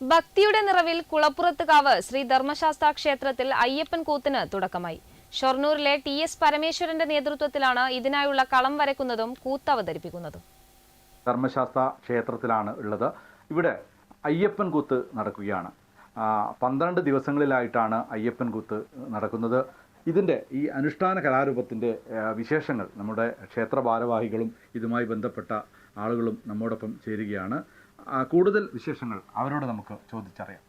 ഭക്തിയുടെ നിറവിൽ കുളപ്പുറത്തുകാവ് ശ്രീ ധർമ്മശാസ്ത്ര ക്ഷേത്രത്തിൽ അയ്യപ്പൻ കൂത്തിന് തുടക്കമായി. ഷൊർണൂരിലെ ടി എസ് പരമേശ്വരന്റെ നേതൃത്വത്തിലാണ് ഇതിനായുള്ള കളം വരക്കുന്നതും കൂത്ത് അവതരിപ്പിക്കുന്നതും ധർമ്മശാസ്ത്ര ക്ഷേത്രത്തിലാണ് ഉള്ളത്. ഇവിടെ അയ്യപ്പൻ കൂത്ത് നടക്കുകയാണ്. പന്ത്രണ്ട് ദിവസങ്ങളിലായിട്ടാണ് അയ്യപ്പൻ കൂത്ത് നടക്കുന്നത്. ഇതിന്റെ ഈ അനുഷ്ഠാന കലാരൂപത്തിന്റെ വിശേഷങ്ങൾ നമ്മുടെ ക്ഷേത്ര ഭാരവാഹികളും ഇതുമായി ബന്ധപ്പെട്ട ആളുകളും നമ്മോടൊപ്പം ചേരുകയാണ്. കൂടുതൽ വിശേഷങ്ങൾ അവരോട് നമുക്ക് ചോദിച്ചറിയാം.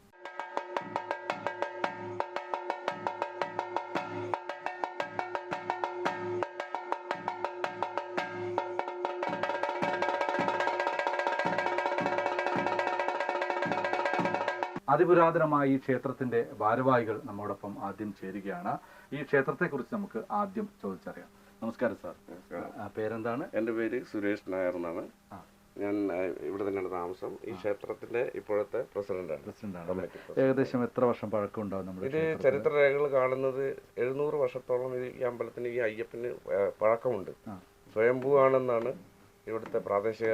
അതിപുരാതനമായ ഈ ക്ഷേത്രത്തിന്റെ ഭാരവാഹികൾ നമ്മോടൊപ്പം ആദ്യം ചേരുകയാണ്. ഈ ക്ഷേത്രത്തെക്കുറിച്ച് നമുക്ക് ആദ്യം ചോദിച്ചറിയാം. നമസ്കാരം സാർ. പേരെന്താണ്? എന്റെ പേര് സുരേഷ് നായർ എന്നാണ്. ആ. ഞാൻ ഇവിടെ തന്നെയാണ് താമസം. ഈ ക്ഷേത്രത്തിന്റെ ഇപ്പോഴത്തെ പ്രസിഡന്റാണ്. പ്രസിഡന്റാണ്. ഏകദേശം എത്ര വർഷം പഴക്കം ഉണ്ടാവും നമ്മുടെ ഇത് ചരിത്ര രേഖകൾ കാണുന്നത് എഴുന്നൂറ് വർഷത്തോളം ഈ അമ്പലത്തിന് ഈ അയ്യപ്പന് പഴക്കമുണ്ട്. സ്വയംഭൂ ആണെന്നാണ് ഇവിടുത്തെ പ്രാദേശിക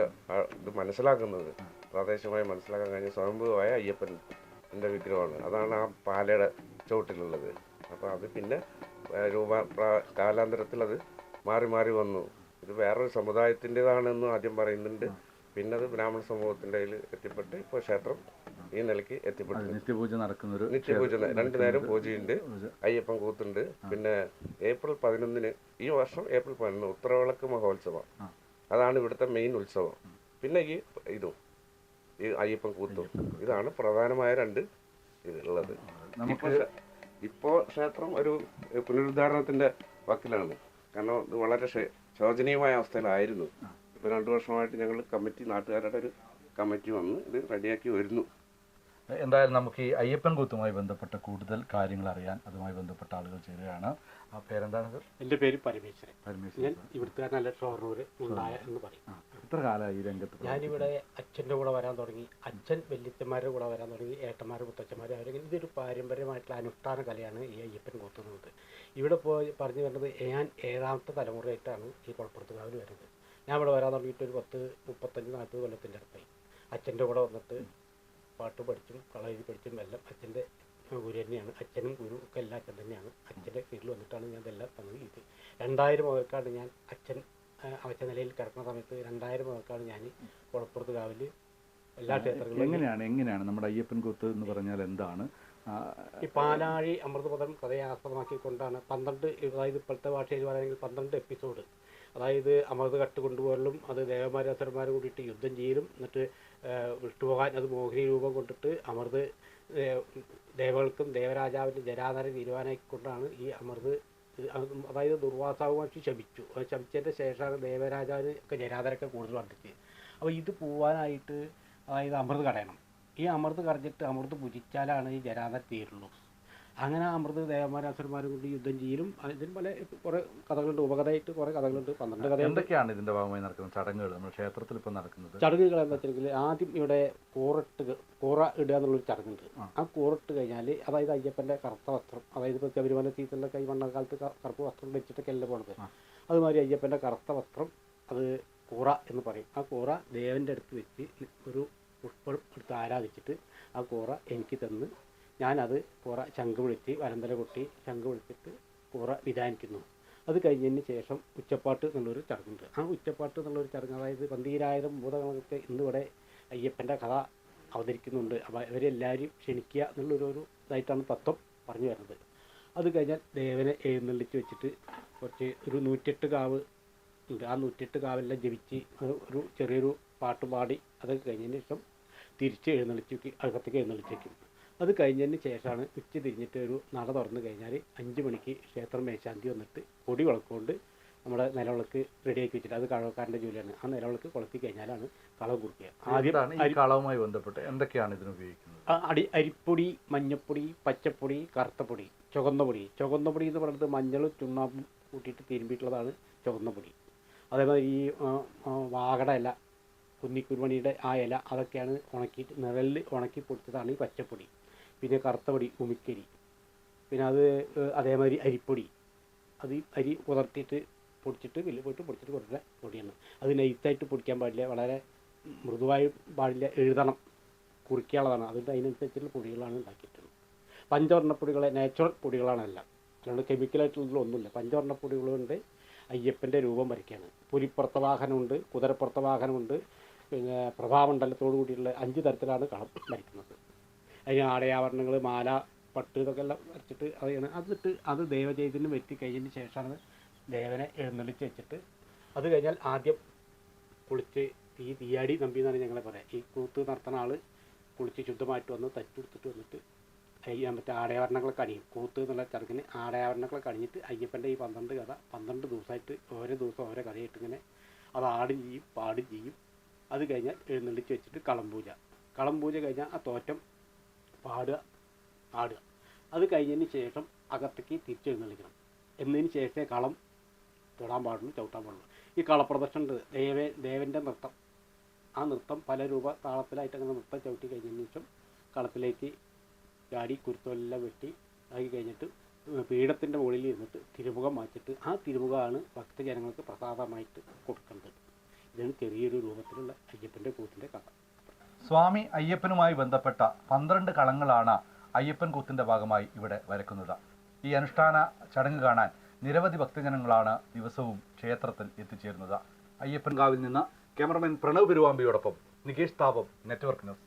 ഇത് മനസ്സിലാക്കുന്നത്. പ്രാദേശികമായി മനസ്സിലാക്കാൻ കഴിഞ്ഞ സ്വയംഭൂവായ അയ്യപ്പന്റെ വിഗ്രഹമാണ്. അതാണ് ആ പാലയുടെ ചുവട്ടിലുള്ളത്. അപ്പോൾ അത് പിന്നെ രൂപ കാലാന്തരത്തിൽ അത് മാറി മാറി വന്നു. ഇത് വേറൊരു സമുദായത്തിന്റെതാണെന്നും ആദ്യം പറയുന്നുണ്ട്. പിന്നെ അത് ബ്രാഹ്മണ സമൂഹത്തിന്റെ കയ്യിൽ എത്തിപ്പെട്ട് ഇപ്പോൾ ക്ഷേത്രം ഈ നിലയ്ക്ക് എത്തിപ്പെട്ടു. നിത്യപൂജ നടക്കുന്ന ഒരു നിത്യപൂജ രണ്ടു നേരം പൂജയുണ്ട്. അയ്യപ്പൻ കൂത്തുണ്ട്. പിന്നെ ഏപ്രിൽ പതിനൊന്നിന് ഈ വർഷം ഏപ്രിൽ പതിനൊന്ന് ഉത്തരവിളക്ക് മഹോത്സവം. അതാണ് ഇവിടുത്തെ മെയിൻ ഉത്സവം. പിന്നെ ഈ ഇതും ഈ അയ്യപ്പൻ കൂത്തും. ഇതാണ് പ്രധാനമായ രണ്ട് ഇതുള്ളത്. നമുക്ക് ഇപ്പോൾ ഇപ്പോ ക്ഷേത്രം ഒരു പുനരുദ്ധാരണത്തിന്റെ വക്കിലാണ്. കാരണം ഇത് വളരെ ശോചനീയമായ അവസ്ഥയിലായിരുന്നു. ഇപ്പൊ രണ്ട് വർഷമായിട്ട് ഞങ്ങൾ കമ്മിറ്റി നാട്ടുകാരുടെ ഒരു കമ്മിറ്റി വന്ന് ഇത് റെഡിയാക്കി വരുന്നു. എന്തായാലും നമുക്ക് ഈ അയ്യപ്പൻ കൂത്തുമായി ബന്ധപ്പെട്ട കൂടുതൽ കാര്യങ്ങൾ അറിയാൻ അതുമായി ബന്ധപ്പെട്ട ആളുകൾ ചേരുകയാണ്. ആ പേരെന്താണ് സർ? എന്റെ പേര് പരമേശ്വരൻ. പരമേശ്വരൻ ഞാൻ ഇവിടുത്തുകാരനല്ല ഷോർണൂർ ഉണ്ടായ എന്ന് പറയും. എത്ര കാലമായി ഈ രംഗത്ത് ഞാനിവിടെ അച്ഛന്റെ കൂടെ വരാൻ തുടങ്ങി. അച്ഛൻ വല്യച്ഛന്മാരുടെ കൂടെ വരാൻ തുടങ്ങി. ഏട്ടന്മാർ മുത്തച്ഛന്മാർ അവരെങ്കിലും ഇതൊരു പാരമ്പര്യമായിട്ടുള്ള അനുഷ്ഠാന കലയാണ് ഈ അയ്യപ്പൻ കൂത്തുന്നത്. ഇവിടെ പോയി പറഞ്ഞു വരുന്നത് ഞാൻ ഏഴാമത്തെ തലമുറയായിട്ടാണ് ഈ കുളപ്പുറത്തുകാവിൽ വരുന്നത്. ഞാൻ ഇവിടെ വരാൻ തുടങ്ങിയിട്ട് ഒരു പത്ത് മുപ്പത്തഞ്ച് നാൽപ്പത് കൊല്ലത്തിന്റെ അടുത്തായി. അച്ഛന്റെ കൂടെ വന്നിട്ട് പാട്ട് പഠിച്ചും കളരി പഠിച്ചും എല്ലാം അച്ഛന്റെ ഗുരു തന്നെയാണ്. അച്ഛനും ഗുരു ഒക്കെ എല്ലാം അച്ഛൻ തന്നെയാണ്. അച്ഛന്റെ കീഴിൽ വന്നിട്ടാണ് ഞാൻ ഇതെല്ലാം തന്നത് ഇത് രണ്ടായിരം മുതൽക്കാണ് ഞാൻ അച്ഛൻ അവച്ച നിലയിൽ കിടക്കുന്ന സമയത്ത് രണ്ടായിരം മുതൽക്കാണ് ഞാൻ കുളപ്പുറത്ത് കാവിൽ എല്ലാ ക്ഷേത്രങ്ങളിലും എങ്ങനെയാണ് എങ്ങനെയാണ് നമ്മുടെ അയ്യപ്പൻ കൂത്ത് എന്ന് പറഞ്ഞാൽ എന്താണ്? ഈ പാലാഴി അമൃതപദം കഥയെ ആസ്പദമാക്കിക്കൊണ്ടാണ് പന്ത്രണ്ട് അതായത് ഇപ്പോഴത്തെ ഭാഷയിൽ പറയുകയാണെങ്കിൽ പന്ത്രണ്ട് എപ്പിസോഡ് അതായത് അമൃത് കട്ട് കൊണ്ടുപോകലും അത് ദേവന്മാരും അസുരന്മാരും കൂടിയിട്ട് യുദ്ധം ചെയ്യലും എന്നിട്ട് വിട്ടുപോകാൻ അത് മോഹിനി രൂപം കൊണ്ടിട്ട് അമൃത് ദേവകൾക്കും ദേവരാജാവിന്റെ ജരാധര തീരുമാനമാക്കിക്കൊണ്ടാണ് ഈ അമൃത് അതായത് ദുർവാസാവുമായിട്ട് ശപിച്ചു അത് ശമിച്ചതിന്റെ ശേഷമാണ് ദേവരാജാവിന് ഒക്കെ ജരാധരൊക്കെ കൂടുതൽ വർദ്ധിച്ചത് അപ്പോൾ ഇത് പോവാനായിട്ട് അതായത് അമൃത് കടയണം. ഈ അമൃത് കറഞ്ഞിട്ട് അമൃത് പുജിച്ചാലാണ് ഈ ജരാധര തീരുള്ളൂ. അങ്ങനെ അമൃത് ദേവന്മാരും അസുരന്മാരും കൊണ്ട് യുദ്ധം ചെയ്യലും ഇതിന് പല കുറെ കഥകളുണ്ട്. ഉപകഥയായിട്ട് കുറെ കഥകളുണ്ട്. പന്ത്രണ്ട് കഥ എന്തൊക്കെയാണ് ഇതിന്റെ ഭാഗമായി നടക്കുന്നത്? ചടങ്ങുകൾ. നമ്മുടെ ക്ഷേത്രത്തിൽ ഇപ്പം നടക്കുന്നത്. ചടങ്ങുകൾ എന്താ വെച്ചിട്ടുണ്ടെങ്കിൽ ആദ്യം ഇവിടെ കൂറട്ട് കൂറ ഇടുക എന്നുള്ളൊരു ചടങ്ങുണ്ട്. ആ. കൂറട്ട് കഴിഞ്ഞാൽ അതായത് അയ്യപ്പന്റെ കറുത്ത വസ്ത്രം അതായത് ഇപ്പോൾ ശബരിമല സീസണിലൊക്കെ ഈ മണ്ണക്കാലത്ത് കറുപ്പ് വസ്ത്രം ധരിച്ചിട്ടൊക്കെ എല്ലാം പോണത്? അതുമാതിരി അയ്യപ്പന്റെ കറുത്ത വസ്ത്രം അത് കൂറ എന്ന് പറയും. ആ കൂറ ദേവന്റെ അടുത്ത് വെച്ച് ഒരു പുഷ്പം എടുത്ത് ആരാധിച്ചിട്ട് ആ കൂറ എനിക്ക് തന്ന്. ഞാനത് കൂറ ശംഖ് വിളിച്ച് വരന്തല കൊട്ടി ശംഖ് വിളിച്ചിട്ട് കൂറ വിധാനിക്കുന്നു. അത് കഴിഞ്ഞതിന് ശേഷം ഉച്ചപ്പാട്ട് എന്നുള്ളൊരു ചടങ്ങുണ്ട്. ആ ഉച്ചപ്പാട്ട് എന്നുള്ളൊരു ചടങ്ങ് അതായത് പന്തീരായിരം ഭൂതങ്ങളൊക്കെ ഇന്നിവിടെ അയ്യപ്പന്റെ കഥ അവതരിക്കുന്നുണ്ട്. അപ്പോൾ ഇവരെല്ലാവരും ക്ഷണിക്കുക എന്നുള്ളൊരു ഒരു ഇതായിട്ടാണ് തത്വം പറഞ്ഞു വരുന്നത്. അത് കഴിഞ്ഞാൽ ദേവനെ എഴുന്നള്ളിച്ച് വെച്ചിട്ട് കുറച്ച് ഒരു നൂറ്റെട്ട് കാവ് ഉണ്ട്. ആ നൂറ്റെട്ട് കാവെല്ലാം ജപിച്ച് ഒരു ചെറിയൊരു പാട്ട് പാടി അതൊക്കെ കഴിഞ്ഞതിന് ശേഷം തിരിച്ച് എഴുന്നള്ളിച്ച് അകത്തേക്ക് എഴുന്നള്ളിച്ച് അത് കഴിഞ്ഞതിന് ശേഷമാണ് ഉച്ച തിരിഞ്ഞിട്ട് ഒരു നട തുറന്നു കഴിഞ്ഞാൽ അഞ്ച് മണിക്ക് ക്ഷേത്രം മേശാന്തി വന്നിട്ട് പൊടി വിളക്കുകൊണ്ട് നമ്മുടെ നിലവിളക്ക് റെഡിയാക്കി വെച്ചിട്ട് അത് കളവക്കാരന്റെ ജോലിയാണ്. ആ നിലവിളക്ക് കൊളുത്തി കഴിഞ്ഞാലാണ് കളവ് കുറിക്കുക. ആദ്യം ആദ്യമാണ് ഈ കളവുമായി ബന്ധപ്പെട്ട് എന്തൊക്കെയാണ് ഇതിന് ഉപയോഗിക്കുന്നത്? അടി അരിപ്പൊടി മഞ്ഞപ്പൊടി പച്ചപ്പൊടി കറുത്തപ്പൊടി ചുവന്ന പൊടി ചുവന്ന പൊടി എന്ന് പറയുന്നത് മഞ്ഞളും ചുണ്ണാമ്പും കൂട്ടിയിട്ട് തിരുമ്പിയിട്ടുള്ളതാണ് ചുവന്ന പൊടി അതേമാതിരി ഈ വാകട ഇല കുന്നിക്കുരുമണിയുടെ ആ ഇല അതൊക്കെയാണ് ഉണക്കിയിട്ട് നിഴലിൽ ഉണക്കി പൊടിച്ചതാണ് ഈ പച്ചപ്പൊടി. പിന്നെ കറുത്തപൊടി ഉമിക്കരി. പിന്നെ അത് അതേമാതിരി അരിപ്പൊടി. അത് അരി കുതിർത്തിയിട്ട് പൊടിച്ചിട്ട് വില്ല് പോയിട്ട് പൊടിച്ചിട്ട് കൊടുക്കുന്ന പൊടിയാണ്. അത് നൈസായിട്ട് പൊടിക്കാൻ പാടില്ല. വളരെ മൃദുവായി പാടില്ല. എഴുതണം. കുറിക്കാനുള്ളതാണ്. അതുകൊണ്ട് അതിനനുസരിച്ചുള്ള പൊടികളാണ് ഉണ്ടാക്കിയിട്ടുള്ളത്. പഞ്ചവർണപ്പൊടികളെ നാച്ചുറൽ പൊടികളാണല്ല. അല്ലാണ്ട് പഞ്ചവർണപ്പൊടികൾ കൊണ്ട് അയ്യപ്പന്റെ രൂപം വരയ്ക്കുകയാണ്. പുലിപ്പുറത്ത വാഹനമുണ്ട്. കുതിരപ്പുറത്ത വാഹനമുണ്ട്. പിന്നെ പ്രഭാമണ്ഡലത്തോടു കൂടിയുള്ള അഞ്ച് തരത്തിലാണ് കളം വരയ്ക്കുന്നത്. അതിന് ആടയാഭരണങ്ങൾ മാല പട്ട് ഇതൊക്കെ എല്ലാം വരച്ചിട്ട് അത് അതിട്ട് അത് ദേവചൈതന്യം വെറ്റി കഴിഞ്ഞതിന് ശേഷമാണ് ദേവനെ എഴുന്നള്ളിച്ച് വെച്ചിട്ട് അത് കഴിഞ്ഞാൽ ആദ്യം കുളിച്ച് തീ തീയാടി നമ്പി എന്നാണ് ഞങ്ങളെ പറയാം. ഈ കൂത്ത് നടത്തുന്ന ആൾ കുളിച്ച് ശുദ്ധമായിട്ട് വന്ന് തച്ചുകൊടുത്തിട്ട് വന്നിട്ട് അയ്യാൻ മറ്റേ ആടയാഭരണങ്ങളൊക്കെ അണിയും. കൂത്ത് എന്നുള്ള ചടങ്ങിന് ആടയാഭരണങ്ങളൊക്കെ അണിഞ്ഞിട്ട് അയ്യപ്പന്റെ ഈ പന്ത്രണ്ട് കഥ പന്ത്രണ്ട് ദിവസമായിട്ട് ഓരോ ദിവസം ഓരോ കഥയായിട്ട് ഇങ്ങനെ അത് ആടും ചെയ്യും പാടും ചെയ്യും. അത് കഴിഞ്ഞാൽ എഴുന്നള്ളിച്ച് വെച്ചിട്ട് കളം പൂജ. കളം പൂജ കഴിഞ്ഞാൽ ആ തോറ്റം പാടുക ആടുക അത് കഴിഞ്ഞതിന് ശേഷം അകത്തേക്ക് തിരിച്ചെഴുന്നള്ളിക്കണം. എന്നതിന് ശേഷമേ കളം തൊടാൻ പാടുള്ളൂ ചവിട്ടാൻ പാടുള്ളൂ. ഈ കളപ്രദർശനം ദേവ ദേവന്റെ നൃത്തം. ആ നൃത്തം പല രൂപ താളത്തിലായിട്ട് അങ്ങനെ നൃത്തം ചവിട്ടി കഴിഞ്ഞതിന് ശേഷം കളത്തിലേക്ക് ചാടി കുരുത്തോലെല്ലാം വെട്ടി ആക്കി കഴിഞ്ഞിട്ട് പീഠത്തിന്റെ മുകളിൽ ഇരുന്നിട്ട് തിരുമുഖം മാറ്റിയിട്ട് ആ തിരുമുഖമാണ് ഭക്തജനങ്ങൾക്ക് പ്രസാദമായിട്ട് കൊടുക്കേണ്ടത്. ഇതാണ് ചെറിയൊരു രൂപത്തിലുള്ള അയ്യപ്പന്റെ കൂത്തിന്റെ കഥ. സ്വാമി അയ്യപ്പനുമായി ബന്ധപ്പെട്ട പന്ത്രണ്ട് കളങ്ങളാണ് അയ്യപ്പൻ കൂത്തിന്റെ ഭാഗമായി ഇവിടെ വരക്കുന്നത്. ഈ അനുഷ്ഠാന ചടങ്ങ് കാണാൻ നിരവധി ഭക്തജനങ്ങളാണ് ദിവസവും ക്ഷേത്രത്തിൽ എത്തിച്ചേരുന്നത്. അയ്യപ്പൻ കാവിൽ നിന്ന് ക്യാമറമാൻ പ്രണവ് പെരുവാമ്പിയോടൊപ്പം നികേഷ് താപം നെറ്റ്വർക്ക് ന്യൂസ്.